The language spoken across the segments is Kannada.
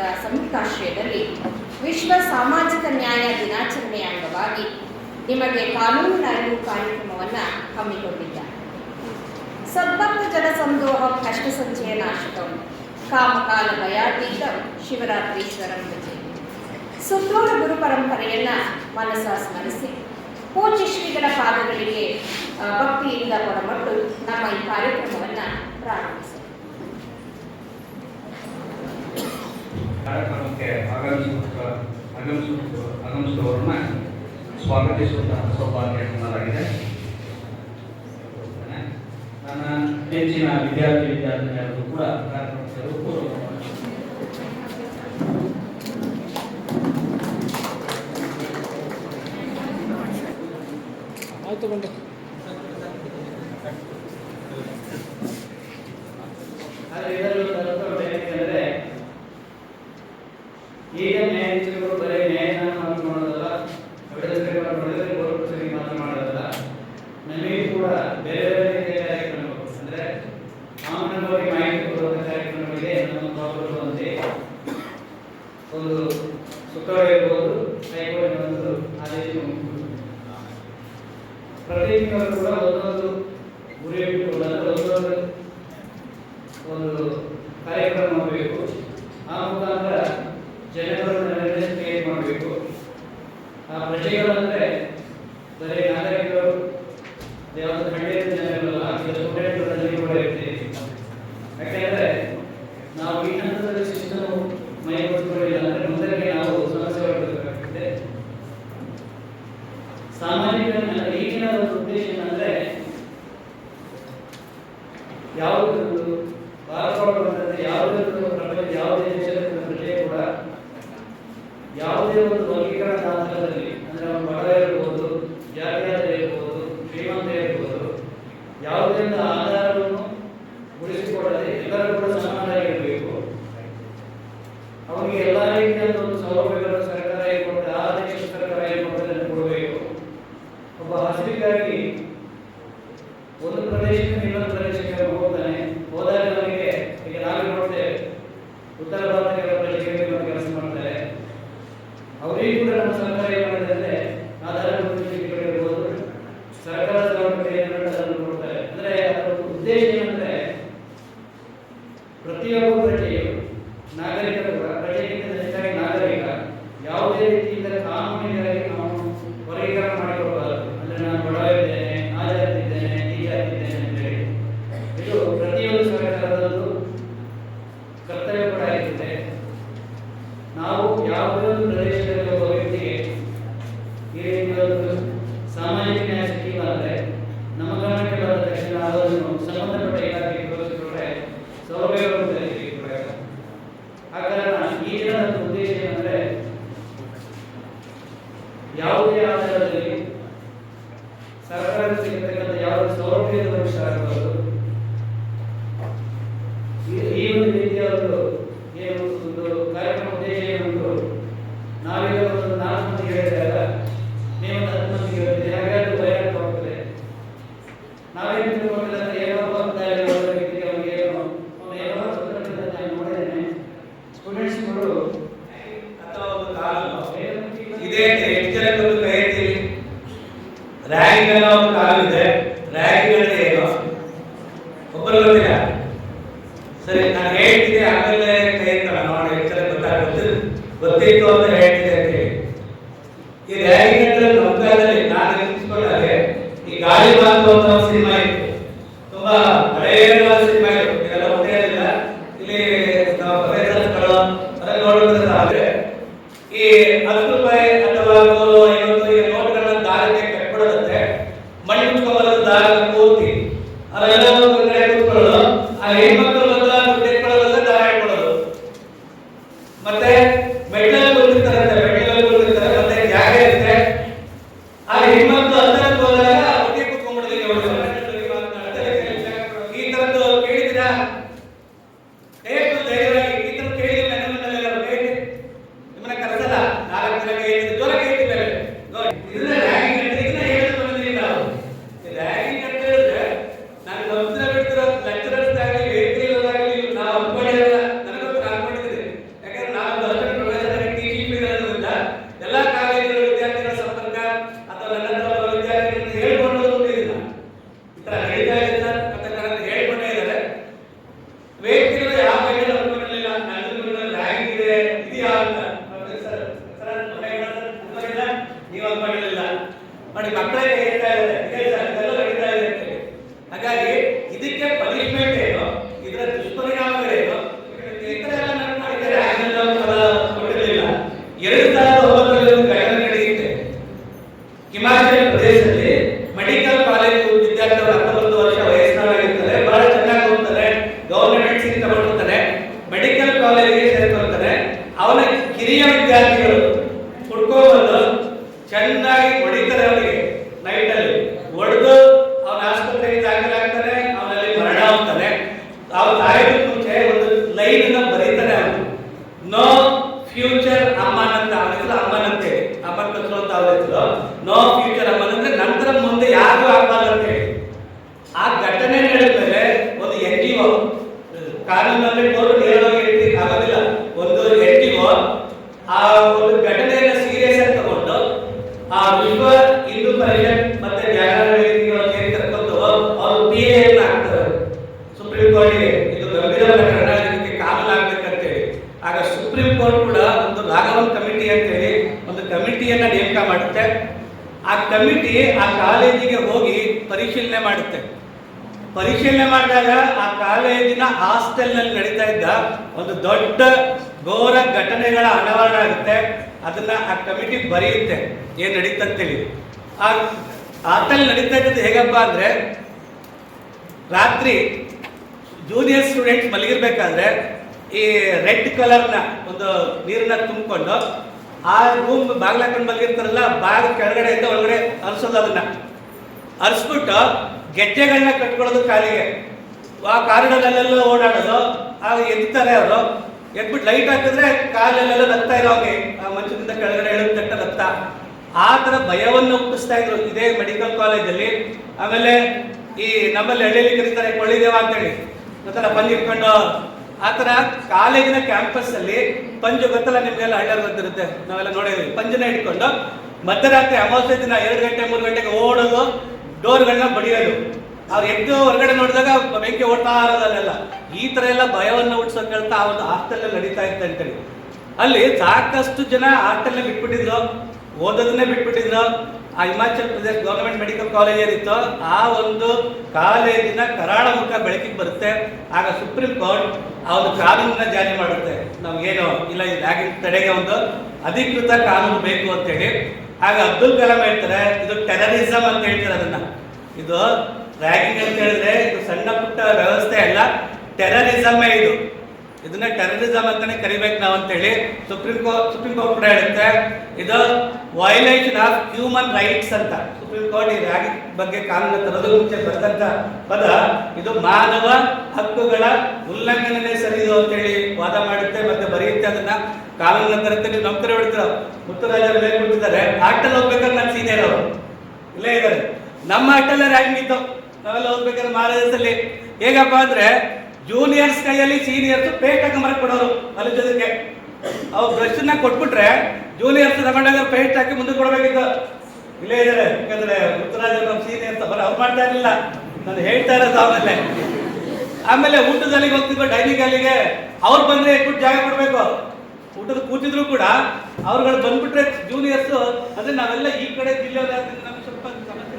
ವಕೀಲರ ಸಂಘ ಸಂಯುಕ್ತಾಶ್ರಯದಲ್ಲಿ ವಿಶ್ವ ಸಾಮಾಜಿಕ ನ್ಯಾಯ ದಿನಾಚರಣೆಯ ಅಂಗವಾಗಿ ನಿಮಗೆ ಕಾನೂನಿನ ಅರಿವು ಕಾರ್ಯಕ್ರಮವನ್ನು ಹಮ್ಮಿಕೊಂಡಿದ್ದಾರೆ. ಸದ್ಭಕ್ತ ಜನಸಂದೋಹ ಕಷ್ಟ ಸಂಚಯ ನಾಶಕಂ, ಕಾಮಕಾಲ ಭಯಾತೀತ ಶಿವರಾತ್ರೀಶ್ವರಂ ಭಜೆ. ಸುತ್ತೋಳ ಗುರು ಪರಂಪರೆಯನ್ನ ಮನಸ್ಸ ಸ್ಮರಿಸಿ. ಪೂಜ್ಯ ಶ್ರೀಗಳ ಪಾದಗಳಿಗೆ ಭಕ್ತಿಯಿಂದ ಹೊರಮಟ್ಟು ನಮ್ಮ ಈ ಕಾರ್ಯಕ್ರಮವನ್ನ ಪ್ರಾರಂಭಿಸೋಣ. ಕಾರ್ಯಕ್ರಮಕ್ಕೆ ಆಗಮಿಸುವ ಆಗಮಿಸುವ ಆಗಮಿಸುವವರನ್ನ ಸ್ವಾಗತಿಸುವಂತಹ ಸೌಭಾಗ್ಯ ನನ್ನದಾಗಿದೆ ನನ್ನ ಹೆಚ್ಚಿನ ವಿದ್ಯಾರ್ಥಿ ವಿದ್ಯಾರ್ಥಿನಿಯರು ಕೂಡ ಕಾರ್ಯಕ್ರಮಕ್ಕೆ ಪೂರ್ವ ಆದರೆ ಇದರಲ್ಲಿ ಒಂದು ಅರ್ಥ ಏನೆಂದರೆ ನ್ಯಾಯಾಧೀಶರು ಬರೀ ನ್ಯಾಯದಾನ ಮಾತ್ರ ಮಾಡೋದಲ್ಲ ಹೊಡೆದರೆ ಹೊಡೆದರೆ ಗೋರ್ಪುಸರಿ ಮಾತ್ರ ಮಾಡೋದಲ್ಲ. ನಮಗೆ ಕೂಡ ಬೇರೆ ಬೇರೆ ರೀತಿಯ ಕಾರ್ಯಕ್ರಮಗಳು, ಅಂದರೆ ಕಾನೂನಿನ ಮಾಹಿತಿ ಕೊಡುವಂಥ ಕಾರ್ಯಕ್ರಮಗಳಿಗೆ ನಮ್ಮ ಸ್ವಾಗತವಂತೆ ಒಂದು ಸುಖ ಇರ್ಬೋದು ಒಂದು ಆದೇಶ ಪ್ರತಿ ತಿಂಗಳು ಕೂಡ ಒಂದೊಂದು ಗುರಿ ಇಟ್ಟುಕೊಳ್ಳಲು ಒಂದೊಂದು ಒಂದು ಕಾರ್ಯಕ್ರಮ ಮಾಡಬೇಕು ಆ ಮುಖಾಂತರ ಜನಗಳನ್ನು ಅವೇರ್ನೆಸ್ ಕ್ರಿಯೇಟ್ ಮಾಡಬೇಕು ಆ ಪ್ರಜೆಗಳಂದ್ರೆ ಬರೀ ನಾಗರಿಕರು ಹಳ್ಳಿಯ ಜನಗಳಲ್ಲ ಕೂಡ ಇರ್ತೀವಿ ಯಾಕೆಂದರೆ ನಾವು ಈ ಹಂತದಲ್ಲಿ ಶಿಸ್ತನ್ನು ಮೈಗೂಡಿಸಿಕೊಳ್ಳಿಲ್ಲ ಅಂದ್ರೆ ಮುಂದಕ್ಕೆ ನಾವು ಸಮಸ್ಯೆಗಳಾಗ್ತದೆ ಸಾಮಾಜಿಕ ಈಗಿನ ಉದ್ದೇಶ ಏನಂದ್ರೆ ಯಾವುದೊಂದು ಭಾರತದೊಳಗೆ ಯಾವುದೇ ಒಂದು ಪ್ರಪಂಚ ಯಾವುದೇ ದೇಶದ ಪ್ರಜೆ ಕೂಡ ಯಾವುದೇ ಒಂದು ವರ್ಗೀಕರಣ ಹಂತದಲ್ಲಿ ಅಂದ್ರೆ ಅವನು ಬಡ ಇರ್ಬೋದು ಜಾತಿಯಾದ ಇರ್ಬೋದು ಶ್ರೀಮಂತ ಇರ್ಬೋದು ಯಾವುದೇ ಒಂದು ಆಧಾರವನ್ನು ಉಳಿಸಿಕೊಳ್ಳದೆ ಎಲ್ಲರೂ ಕೂಡ ಸಮಾನರಾಗಿರಬೇಕು ಅವನಿಗೆ ಎಲ್ಲ ರೀತಿಯ ಒಂದು ಸೌಲಭ್ಯಗಳನ್ನು ಸರ್ಕಾರ ಕೊಟ್ಟರೆ ಆ ದೇಶದ ಸರ್ಕಾರ ಕೊಟ್ಟದನ್ನು ಕೊಡಬೇಕು ಒಬ್ಬ ಹಸಿವಿಗಾಗಿ ಒಂದು ಪ್ರದೇಶದಿಂದ ಇನ್ನೊಂದು ಪ್ರದೇಶಕ್ಕೆ ಹೋಗ್ತಾನೆ ಹೋದಾಗ ನಮಗೆ ಈಗ ನಾವೇ ನೋಡ್ತೇವೆ ಉತ್ತರ ಭಾರತದ ಪ್ರಜೆಗಳಿಗೆ ನಾವು ಕೆಲಸ ಮಾಡ್ತಾರೆ ಅವರಿಗೂ ಕೂಡ ನಮ್ಮ ಸರ್ಕಾರ ಏನು ಮಾಡಿದೆ ಅಂದ್ರೆ ಆಧಾರ ಇರ್ಬೋದು ಸರ್ಕಾರದ ಸೌಲಭ್ಯ ಏನು ಅದನ್ನು ಕೊಡ್ತಾರೆ ಅಂದ್ರೆ ಅದರ ಉದ್ದೇಶ ಏನಂದ್ರೆ ಪ್ರತಿಯೊಬ್ಬ ಪ್ರಜೆಯು ನಾಗರಿಕರು ಕೂಡ ಪ್ರಜೆಗಿಂತ ಹೆಚ್ಚಾಗಿ ನಾಗರಿಕ ಯಾವುದೇ ರೀತಿಯಿಂದ ಕಾನೂನಿಗಾಗಿ ನಾವು ವರ್ಗೀಕರಣ ಮಾಡಿಕೊಡಬಾರದು ಅಂದ್ರೆ ನಾನು ಬಡವ ಇದ್ದೇನೆ ಆ ಜಾತಿ ಇದ್ದೇನೆ ಈ ಜಾತಿ ಇದ್ದೇನೆ ಅಂತ ಹೇಳಿ ಇದು ಪ್ರತಿಯೊಂದು ಸರ್ಕಾರದಲ್ಲೂ ಕರ್ತವ್ಯ ಕೂಡ ಆಗಿರುತ್ತೆ ನಾವು ಯಾವುದೇ ಒಂದು ಪ್ರದೇಶದಲ್ಲಿ ಒಬ್ಬ ವ್ಯಕ್ತಿಗೆ ಈ ರೀತಿಯ ಒಂದು ಸಾಮಾಜಿಕ ನ್ಯಾಯ ಸಚಿವ ಅಂದ್ರೆ ನಮ್ಮ ಗಮನಕ್ಕೆ ಬಂದ ತಕ್ಷಣ ಅದನ್ನು ಸಂಬಂಧಪಟ್ಟ ಇಲಾಖೆಗೆ ತೋರಿಸಿಕೊಂಡ್ರೆ ಸೌಲಭ್ಯಗಳು ಈ ಗಾಳಿ ಬಂತು ಅಂತ ಒಂದು ಸಿನಿಮಾ ಇತ್ತು. ತುಂಬಾ ಹಳೆಯ ಸಿನಿಮಾ ಇತ್ತು. ಇದೆಲ್ಲ ಗೊತ್ತೇ ಇರಲಿಲ್ಲ ಇಲ್ಲಿ ಕಳ ಅದರಲ್ಲಿ ನೋಡೋದ್ರಿಂದ ಒಂದು ಎನ್ ಜಿ ಒ ಕಾನೂನಲ್ಲಿ ಕೋರ್ಟ್ ನೇರವಾಗಿ ಹೇಳ್ಲಿಕ್ಕೆ ಆಗೋದಿಲ್ಲ ಒಂದು ಎನ್ ಜಿ ಒ ಆ ಒಂದು ಘಟನೆಯನ್ನ ಸೀರಿಯಸ್ ಆಗಿ ತಗೊಂಡು ಆ ವಿಶ್ವ ಹಿಂದೂ ಪರಿಷತ್ ಮತ್ತೆ ಜಾಗರಣ ವೇದಿಕೆಗಳನ್ನು ಏನ್ ಕರ್ಕೊಂಡು ಅವರು ಪಿ ಎ ಹಾಕ್ತಾರೆ ಸುಪ್ರೀಂ ಕೋರ್ಟ್ಗೆ ಇದು ಗಂಭೀರ ಪ್ರಕರಣ ಇದಕ್ಕೆ ಕಾನೂನು ಆಗ್ಬೇಕಂತೇಳಿ ಆಗ ಸುಪ್ರೀಂ ಕೋರ್ಟ್ ಕೂಡ ಒಂದು ರಾಘವನ್ ಕಮಿಟಿ ಅಂತೇಳಿ ಒಂದು ಕಮಿಟಿಯನ್ನ ನೇಮಕ ಮಾಡುತ್ತೆ ಆ ಕಮಿಟಿ ಆ ಕಾಲೇಜಿಗೆ ಹೋಗಿ ಪರಿಶೀಲನೆ ಮಾಡುತ್ತೆ ಪರಿಶೀಲನೆ ಮಾಡಿದಾಗ ಆ ಕಾಲೇಜಿನ ಹಾಸ್ಟೆಲ್ನಲ್ಲಿ ನಡೀತಾ ಇದ್ದ ಒಂದು ದೊಡ್ಡ ಘೋರ ಘಟನೆಗಳ ಅನಾವರಣ ಆಗುತ್ತೆ. ಅದನ್ನ ಆ ಕಮಿಟಿ ಬರೆಯುತ್ತೆ. ಏನ್ ನಡೀತಂತೇಳಿ ಆ ಹಾಸ್ಟೆಲ್ ನಡೀತಾ ಇದ್ದದ್ದು ಹೇಗಪ್ಪ ಅಂದ್ರೆ, ರಾತ್ರಿ ಜೂನಿಯರ್ ಸ್ಟೂಡೆಂಟ್ಸ್ ಮಲಗಿರ್ಬೇಕಾದ್ರೆ ಈ ರೆಡ್ ಕಲರ್ನ ಒಂದು ನೀರನ್ನ ತುಂಬಿಕೊಂಡು ಆ ರೂಮ್ ಬಾಗಿಲು ಹಾಕೊಂಡು ಮಲಗಿರ್ತಾರಲ್ಲ ಬಾಗ್ ಕೆಳಗಡೆ ಇಂದ ಒಳಗಡೆ ಅರ್ಸೋದು ಅದನ್ನ. ಅರ್ಸ್ಬಿಟ್ಟು ಗೆಜ್ಜೆಗಳನ್ನ ಕಟ್ಕೊಳ್ಳೋದು ಕಾಲಿಗೆ. ಆ ಕಾರಿಡಲ್ಲೆಲ್ಲ ಓಡಾಡೋದು ಆಗ ಎತ್ತಾರೆ ಅವರು. ಎದ್ಬಿಟ್ಟು ಲೈಟ್ ಹಾಕಿದ್ರೆ ಕಾಲಲ್ಲೆಲ್ಲ ರಕ್ತ ಇರೋ ಹಾಗೆ. ಆ ಮಂಚದಿಂದ ಕೆಳಗಡೆ ಇಳಿದ ತಟ್ಟ ರಕ್ತ ಆ ಥರ ಭಯವನ್ನು ಹುಟ್ಟಿಸ್ತಾ ಇದ್ರು ಇದೇ ಮೆಡಿಕಲ್ ಕಾಲೇಜಲ್ಲಿ ಆಮೇಲೆ ಈ ನಮ್ಮಲ್ಲಿ ಹಳ್ಳಿಯಲ್ಲಿ ಕರೀತಾರೆ ಕೊಳ್ಳಿದೇವ ಅಂತೇಳಿ. ಗೊತ್ತಲ್ಲ ಪಂಜ್ ಇಟ್ಕೊಂಡು ಆ ಥರ ಕಾಲೇಜಿನ ಕ್ಯಾಂಪಸ್ ಅಲ್ಲಿ ಪಂಜು ಗೊತ್ತಲ್ಲ ನಿಮಗೆಲ್ಲ ಹಳ್ಳಿಯಲ್ಲಿ ಗೊತ್ತಿರುತ್ತೆ? ನಾವೆಲ್ಲ ನೋಡಿದ್ವಿ. ಪಂಜನ ಇಟ್ಕೊಂಡು ಮಧ್ಯರಾತ್ರಿ ಅಮಾವಾಸ್ಯೆ ದಿನ ಎರಡು ಗಂಟೆ, ಮೂರು ಗಂಟೆಗೆ ಓಡೋದು ಡೋರ್ಗಳನ್ನ ಬಡಿಯೋದು. ಅವ್ರು ಎದ್ದು ಹೊರಗಡೆ ನೋಡಿದಾಗ ಬೆಂಕಿ ಓಡ್ತಾ ಇರೋದಲ್ಲೆಲ್ಲ, ಈ ತರ ಎಲ್ಲ ಭಯವನ್ನು ಹುಟ್ಟಿಸೋಕೆ ಕೇಳ್ತಾ ಆ ಒಂದು ಹಾಸ್ಟೆಲ್ ನಡೀತಾ ಇತ್ತು ಅಂತೇಳಿ. ಅಲ್ಲಿ ಸಾಕಷ್ಟು ಜನ ಹಾಸ್ಟೆಲ್ ಬಿಟ್ಬಿಟ್ಟಿದ್ರು, ಓದೋದನ್ನೇ ಬಿಟ್ಬಿಟ್ಟಿದ್ರು. ಆ Himachal Pradesh government medical college ಏನಿತ್ತು, ಆ ಒಂದು ಕಾಲೇಜಿನ ಕರಾಳ ಮುಖ ಬೆಳಕಿಗೆ ಬರುತ್ತೆ. ಆಗ ಸುಪ್ರೀಂ ಕೋರ್ಟ್ ಆ ಒಂದು ಕಾನೂನನ್ನ ಜಾರಿ ಮಾಡುತ್ತೆ. ನಮ್ಗೇನು ಇಲ್ಲ ರ್ಯಾಗಿಂಗ್ ತಡೆಗೆ ಒಂದು ಅಧಿಕೃತ ಕಾನೂನು ಬೇಕು ಅಂತೇಳಿ. ಆಗ ಅಬ್ದುಲ್ ಕಲಾಂ ಹೇಳ್ತಾರೆ, ಇದು ಟೆರರಿಸಮ್ ಅಂತ ಹೇಳ್ತಾರೆ ಅದನ್ನ. ಇದು ರ್ಯಾಗಿಂಗ್ ಅಂತ ಹೇಳಿದ್ರೆ ಇದು ಸಣ್ಣ ಪುಟ್ಟ ವ್ಯವಸ್ಥೆ ಅಲ್ಲ ಟೆರರಿಸಮೇ ಇದು. ಇದನ್ನ ಟೆರರಿಸಮ್ ಅಂತಾನೆ ಕರಿಬೇಕು ನಾವು ಅಂತೇಳಿ ಸುಪ್ರೀಂ ಕೋರ್ಟ್ ಸುಪ್ರೀಂ ಕೋರ್ಟ್ ಕೂಡ ಹೇಳುತ್ತೆ, ಇದು ವೈಲೇಷನ್ ಆಫ್ ಹ್ಯೂಮನ್ ರೈಟ್ಸ್ ಅಂತ. ಸುಪ್ರೀಂ ಕೋರ್ಟ್ ಈ ರ್ಯಾಗಿಂಗ್ ಬಗ್ಗೆ ಕಾನೂನು ತರೋದು ಮುಂಚೆ ಬರೆದಂತ ಪದ. ಇದು ಮಾನವ ಹಕ್ಕುಗಳ ಉಲ್ಲಂಘನೆ ಸರಿ ಇದು ಅಂತೇಳಿ ವಾದ ಮಾಡುತ್ತೆ, ಮತ್ತೆ ಬರೆಯುತ್ತೆ ಅದನ್ನ. ಕಾನೂನು ತರುತ್ತೆ ನೀವು ನಂಬ್ತಾರೆ ಮುತ್ತರಾಜ್ ಮುತ್ತುರಾಜರು ಮೇಲೆ ಕೊಟ್ಟಿದ್ದಾರೆ ಆಟಲ್ಲಿ ಹೋಗ್ಬೇಕಾದ್ರೆ ನನ್ನ ಸೀನಿಯರ್ ಅವರು ಇಲ್ಲೇ ಇದ್ದಾರೆ. ನಮ್ಮ ಆಟಲ್ಲೇ ರ್ಯಾಗಿಂಗ್ ಇತ್ತು. ನಾವೆಲ್ಲ ಹೋಗ್ಬೇಕಾದ್ರೆ ಮಹಾರಾಜಲ್ಲಿ ಹೇಗಪ್ಪ ಅಂದ್ರೆ ಜೂನಿಯರ್ಸ್ ಕೈಯಲ್ಲಿ ಸೀನಿಯರ್ಸ್ ಪೇಂಟ್ ಹಾಕಿ ಕೊಡೋರು ಅಲಿಜೋದಕ್ಕೆ ಅವ್ರು ಬ್ರಷ್ನ ಕೊಟ್ಬಿಟ್ರೆ ಜೂನಿಯರ್ಸ್ ತಗೊಂಡಾಗ ಪೇಂಟ್ ಹಾಕಿ ಮುಂದೆ ಕೊಡಬೇಕಿತ್ತು. ಇಲ್ಲೇ ಇದ್ದಾರೆ, ಯಾಕಂದ್ರೆ ಮುತ್ತುರಾಜ ನಮ್ಮ ಸೀನಿಯರ್ಸ್ ಬರ ಅವ್ರು ಮಾಡ್ತಾ ಇರಲಿಲ್ಲ. ನಾನು ಹೇಳ್ತಾ ಇರೋದು ಆಮೇಲೆ ಆಮೇಲೆ ಊಟದ ಅಲ್ಲಿಗೆ ಹೋಗ್ತಿದ್ವಿ ಡೈನಿಂಗ್ ಅಲ್ಲಿಗೆ. ಅವ್ರು ಬಂದ್ರೆ ಎಟ್ಬಿಟ್ಟು ಜಾಗ ಕೊಡ್ಬೇಕು. ಊಟದ ಕೂತಿದ್ರು ಕೂಡ ಅವ್ರುಗಳು ಬಂದ್ಬಿಟ್ರೆ ಜೂನಿಯರ್ಸ್ ಅಂದ್ರೆ ನಾವೆಲ್ಲ ಈ ಕಡೆ ಜಿಲ್ಲೆ ನಮ್ಗೆ ಸ್ವಲ್ಪ ಸಮಸ್ಯೆ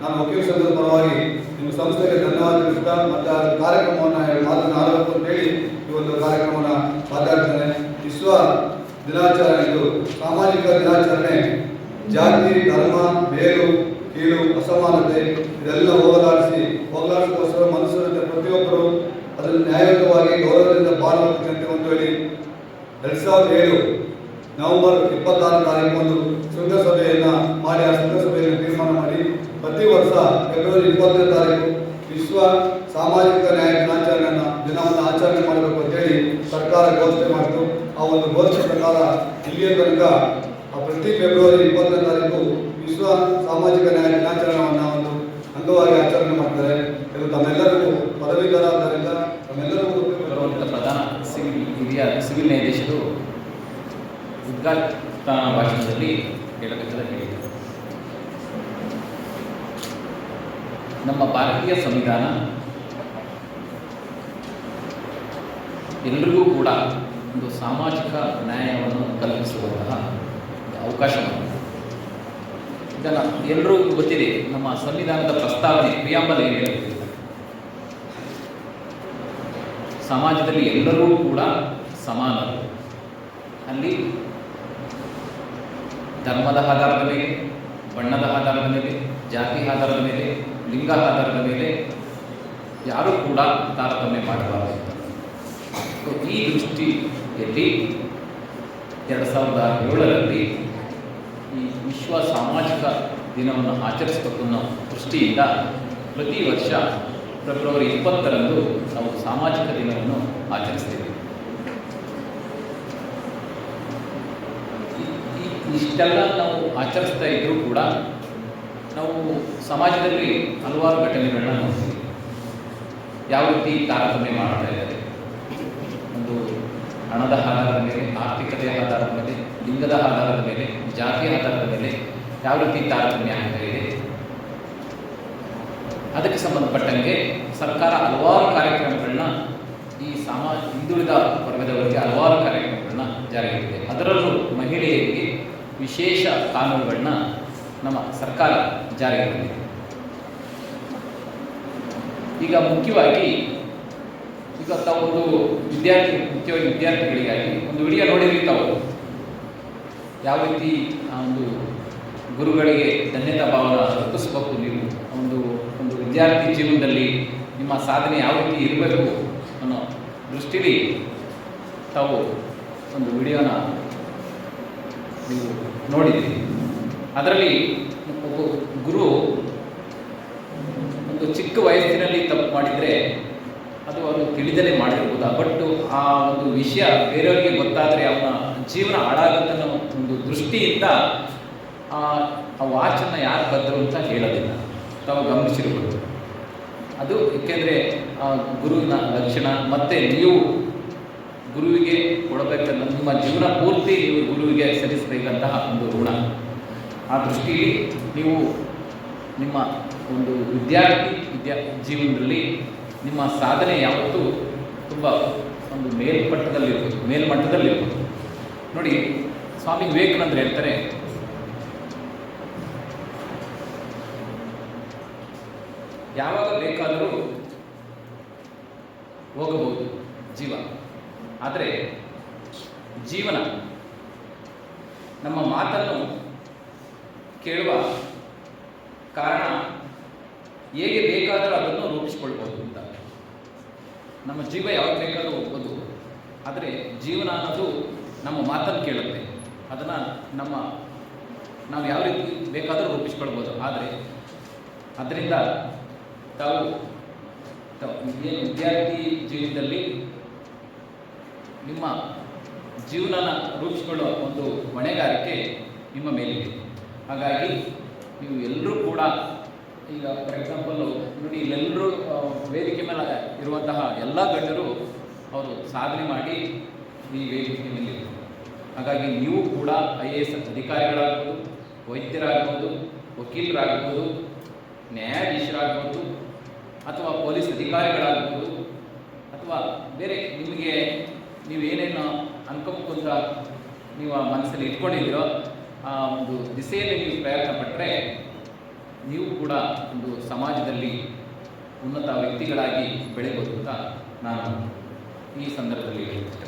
ನಾನು ವಕೀಲ ಪರವಾಗಿ ನಿಮ್ಮ ಸಂಸ್ಥೆಗೆ ಧನ್ಯವಾದ ತಿಳಿಸ್ತಾ ಮತ್ತು ಆ ಕಾರ್ಯಕ್ರಮವನ್ನು ಮಾತನ್ನು ಅಂತ ಹೇಳಿ ಈ ಒಂದು ಕಾರ್ಯಕ್ರಮವನ್ನು ಮಾತಾಡ್ತೇನೆ. ವಿಶ್ವ ದಿನಾಚರಣೆ ಇದು. ಸಾಮಾಜಿಕ ದಿನಾಚರಣೆ. ಜಾತಿ, ಧರ್ಮ, ಬೇರು, ಕೀಳು, ಅಸಮಾನತೆ ಇದೆಲ್ಲ ಹೋಗಲಾಡಿಸಿ ಹೋಗಲಾಡಿಸೋಸ್ಕರ ಮನಸ್ಸಿನಂತೆ ಪ್ರತಿಯೊಬ್ಬರು. ಅದನ್ನು ನ್ಯಾಯಯುತವಾಗಿ ಗೌರವದಿಂದ ಬಾಳಬೇಕು ಅಂತ ಹೇಳಿ. ಎರಡು ಸಾವಿರದ ಏಳು ನವೆಂಬರ್ ಇಪ್ಪತ್ತಾರು ತಾರೀಕು ಒಂದು ಶೃಂಗಸಭೆ ಫೆಬ್ರವರಿ ಇಪ್ಪತ್ತನೇ ತಾರೀಕು ವಿಶ್ವ ಸಾಮಾಜಿಕ ನ್ಯಾಯ ದಿನಾಚರಣೆಯನ್ನು ದಿನವನ್ನು ಆಚರಣೆ ಮಾಡಬೇಕು ಅಂತೇಳಿ ಸರ್ಕಾರ ಘೋಷಣೆ ಮಾಡಿತು ಆ ಒಂದು ಘೋಷಣೆ ಪ್ರಕಾರ ಇಲ್ಲಿಯ ತನಕ ಪ್ರತಿ ಫೆಬ್ರವರಿ ಇಪ್ಪತ್ತನೇ ತಾರೀಕು ವಿಶ್ವ ಸಾಮಾಜಿಕ ನ್ಯಾಯ ದಿನಾಚರಣೆಯನ್ನು ಒಂದು ಅಂಗವಾಗಿ ಆಚರಣೆ ಮಾಡ್ತಾರೆ. ಇದು ತಮ್ಮೆಲ್ಲರಿಗೂ ಪದವೀಧರಾದ್ದರಿಂದ ತಮ್ಮೆಲ್ಲರಿಗೂ ಪ್ರಧಾನ ಸಿವಿಲ್ ಹಿರಿಯ ಸಿವಿಲ್ ನ್ಯಾಯಾಧೀಶರು ಉದ್ಘಾಟನಾ ಭಾಷಣದಲ್ಲಿ ಹೇಳಬೇಕಾದ ಹೇಳಿದರು. ನಮ್ಮ ಭಾರತೀಯ ಸಂವಿಧಾನ ಎಲ್ರಿಗೂ ಕೂಡ ಒಂದು ಸಾಮಾಜಿಕ ನ್ಯಾಯವನ್ನು ಕಲ್ಪಿಸುವಂತಹ ಅವಕಾಶ ಇದನ್ನು ಎಲ್ಲರೂ ಗೊತ್ತಿದೆ, ನಮ್ಮ ಸಂವಿಧಾನದ ಪ್ರಸ್ತಾವನೆ ಪ್ರಿಯಾಂಬಲ್ ಏನು ಸಮಾಜದಲ್ಲಿ ಎಲ್ಲರೂ ಕೂಡ ಸಮಾನರು ಅಲ್ಲಿ ಧರ್ಮದ ಆಧಾರದ ಮೇಲೆ, ಬಣ್ಣದ ಆಧಾರದ ಮೇಲೆ, ಜಾತಿ ಆಧಾರದ ಮೇಲೆ ಲಿಂಗ ಆಧಾರದ ಮೇಲೆ ಯಾರೂ ಕೂಡ ತಾರತಮ್ಯ ಮಾಡಬಾರದು. ಸೊ, ಈ ದೃಷ್ಟಿಯಲ್ಲಿ ಎರಡು ಸಾವಿರದ ಏಳರಲ್ಲಿ ಈ ವಿಶ್ವ ಸಾಮಾಜಿಕ ದಿನವನ್ನು ಆಚರಿಸಬೇಕು ಅನ್ನೋ ದೃಷ್ಟಿಯಿಂದ ಪ್ರತಿ ವರ್ಷ ಫೆಬ್ರವರಿ ಇಪ್ಪತ್ತರಂದು ನಾವು ಸಾಮಾಜಿಕ ದಿನವನ್ನು ಆಚರಿಸ್ತೇವೆ. ಇಷ್ಟೆಲ್ಲ ನಾವು ಆಚರಿಸ್ತಾ ಇದ್ರೂ ಕೂಡ ನಾವು ಸಮಾಜದಲ್ಲಿ ಹಲವಾರು ಘಟನೆಗಳನ್ನ ನೋಡ್ತೀವಿ. ಯಾವ ರೀತಿ ತಾರತಮ್ಯ ಮಾಡ್ತಾ ಇದ್ದಾರೆ. ಒಂದು ಹಣದ ಆಧಾರದ ಮೇಲೆ, ಆರ್ಥಿಕತೆಯ ಆಧಾರದ ಮೇಲೆ, ಲಿಂಗದ ಆಧಾರದ ಮೇಲೆ, ಜಾತಿಯ ಆಧಾರದ ಮೇಲೆ ಯಾವ ರೀತಿ ತಾರತಮ್ಯ ಆಗ್ತಾ ಇದೆ. ಅದಕ್ಕೆ ಸಂಬಂಧಪಟ್ಟಂಗೆ ಸರ್ಕಾರ ಹಲವಾರು ಕಾರ್ಯಕ್ರಮಗಳನ್ನ ಈ ಸಮಾಜ ಹಿಂದುಳಿದ ವರ್ಗದವರಿಗೆ ಹಲವಾರು ಕಾರ್ಯಕ್ರಮಗಳನ್ನ ಜಾರಿಯಾಗಿದೆ ಅದರಲ್ಲೂ ಮಹಿಳೆಯರಿಗೆ ವಿಶೇಷ ಕಾನೂನುಗಳನ್ನ ನಮ್ಮ ಸರ್ಕಾರ ಜಾರಿಗೆ ಈಗ ಮುಖ್ಯವಾಗಿ ಈಗ ತಾವೊಂದು ವಿದ್ಯಾರ್ಥಿ, ಮುಖ್ಯವಾಗಿ ವಿದ್ಯಾರ್ಥಿಗಳಿಗಾಗಿ ಒಂದು ವಿಡಿಯೋ ನೋಡಿದ್ರಿ ತಾವು. ಯಾವ ರೀತಿ ಆ ಒಂದು ಗುರುಗಳಿಗೆ ಧನ್ಯತಾ ಭಾವನ ರೂಪಿಸಬೇಕು ನೀವು? ಒಂದು ಒಂದು ವಿದ್ಯಾರ್ಥಿ ಜೀವನದಲ್ಲಿ ನಿಮ್ಮ ಸಾಧನೆ ಯಾವ ರೀತಿ ಇರಬೇಕು ಅನ್ನೋ ದೃಷ್ಟಿಲಿ ತಾವು ಒಂದು ವಿಡಿಯೋನ ನೀವು ನೋಡಿದ್ದೀರಿ. ಅದರಲ್ಲಿ ಒಬ್ಬ ಗುರು ಒಂದು ಚಿಕ್ಕ ವಯಸ್ಸಿನಲ್ಲಿ ತಪ್ಪು ಮಾಡಿದರೆ ಅದು ಅವರು ತಿಳಿದಲೇ ಮಾಡಿರ್ಬೋದು? ಬಟ್ ಆ ಒಂದು ವಿಷಯ ಬೇರೆಯವರಿಗೆ ಗೊತ್ತಾದರೆ ಅವನ ಜೀವನ ಹಾಳಾಗುತ್ತನ್ನೋ ಒಂದು ದೃಷ್ಟಿಯಿಂದ ಆ ವಾಚನ್ನು ಯಾರು ಕದ್ದರು ಅಂತ ಹೇಳೋದಿಲ್ಲ. ತಾವು ಗಮನಿಸಿರ್ಬೋದು. ಅದು ಏಕೆಂದರೆ ಆ ಗುರುವಿನ ಲಕ್ಷಣ ಮತ್ತು ನೀವು ಗುರುವಿಗೆ ಕೊಡಬೇಕನ್ನ ನಿಮ್ಮ ಜೀವನ ಪೂರ್ತಿ ನೀವು ಗುರುವಿಗೆ ಸಲ್ಲಿಸಬೇಕಂತಹ ಒಂದು ಋಣ. ಆ ದೃಷ್ಟಿಯಲ್ಲಿ ನೀವು ನಿಮ್ಮ ಒಂದು ವಿದ್ಯಾರ್ಥಿ ವಿದ್ಯಾ ಜೀವನದಲ್ಲಿ ನಿಮ್ಮ ಸಾಧನೆ ಯಾವತ್ತೂ ತುಂಬ ಒಂದು ಮೇಲ್ಮಟ್ಟದಲ್ಲಿರ್ಬೋದು ಮೇಲ್ಮಟ್ಟದಲ್ಲಿರ್ಬೋದು. ನೋಡಿ, ಸ್ವಾಮಿ ವಿವೇಕಾನಂದರು ಹೇಳ್ತಾರೆ, ಯಾವಾಗ ಬೇಕಾದರೂ ಹೋಗಬಹುದು ಜೀವ. ಆದರೆ ಜೀವನ ನಮ್ಮ ಮಾತನ್ನು ಕೇಳುವ ಕಾರಣ ಹೇಗೆ ಬೇಕಾದರೂ ಅದನ್ನು ರೂಪಿಸ್ಕೊಳ್ಬೋದು ಅಂತ. ನಮ್ಮ ಜೀವ ಯಾವಾಗ ಬೇಕಾದರೂ ಹೋಗ್ಬೋದು ಆದರೆ ಜೀವನ ಅನ್ನೋದು ನಮ್ಮ ಮಾತನ್ನು ಕೇಳುತ್ತೆ. ಅದನ್ನು ನಮ್ಮ ನಾವು ಯಾವ ರೀತಿ ಬೇಕಾದರೂ ರೂಪಿಸ್ಕೊಳ್ಬೋದು. ಆದರೆ ಅದರಿಂದ ತಾವು ತಾವು ಏನು ವಿದ್ಯಾರ್ಥಿ ಜೀವನದಲ್ಲಿ ನಿಮ್ಮ ಜೀವನನ ರೂಪಿಸಿಕೊಳ್ಳುವ ಒಂದು ಹೊಣೆಗಾರಿಕೆ ನಿಮ್ಮ ಮೇಲಿದೆ. ಹಾಗಾಗಿ ನೀವು ಎಲ್ಲರೂ ಕೂಡ ಈಗ ಫಾರ್ ಎಕ್ಸಾಂಪಲ್ಲು ನೋಡಿ ಇಲ್ಲೆಲ್ಲರೂ ವೇದಿಕೆ ಮೇಲೆ ಇರುವಂತಹ ಎಲ್ಲ ಗಣ್ಯರು ಅವರು ಸಾಧನೆ ಮಾಡಿ ಈ ವೇದಿಕೆ ಮೇಲೆ ಹಾಗಾಗಿ ನೀವು ಕೂಡ ಐ ಎ ಎಸ್ ಅಧಿಕಾರಿಗಳಾಗ್ಬೋದು, ವೈದ್ಯರಾಗ್ಬೋದು, ವಕೀಲರಾಗ್ಬೋದು, ನ್ಯಾಯಾಧೀಶರಾಗ್ಬೋದು, ಅಥವಾ ಪೊಲೀಸ್ ಅಧಿಕಾರಿಗಳಾಗ್ಬೋದು, ಅಥವಾ ಬೇರೆ ನಿಮಗೆ ನೀವು ಏನೇನು ಅನ್ಕೊಂಬಂತ ನೀವು ಆ ಮನಸ್ಸಲ್ಲಿ ಇಟ್ಕೊಂಡಿದ್ದೀರೋ ಆ, ಒಂದು ದಿಸೆಯಲ್ಲಿ ನೀವು ಪ್ರಯತ್ನ ಪಟ್ಟರೆ ನೀವು ಕೂಡ ಒಂದು ಸಮಾಜದಲ್ಲಿ ಉನ್ನತ ವ್ಯಕ್ತಿಗಳಾಗಿ ಬೆಳೆಯಬಹುದು ಅಂತ ನಾನು ಈ ಸಂದರ್ಭದಲ್ಲಿ ಹೇಳ್ತೀನಿ.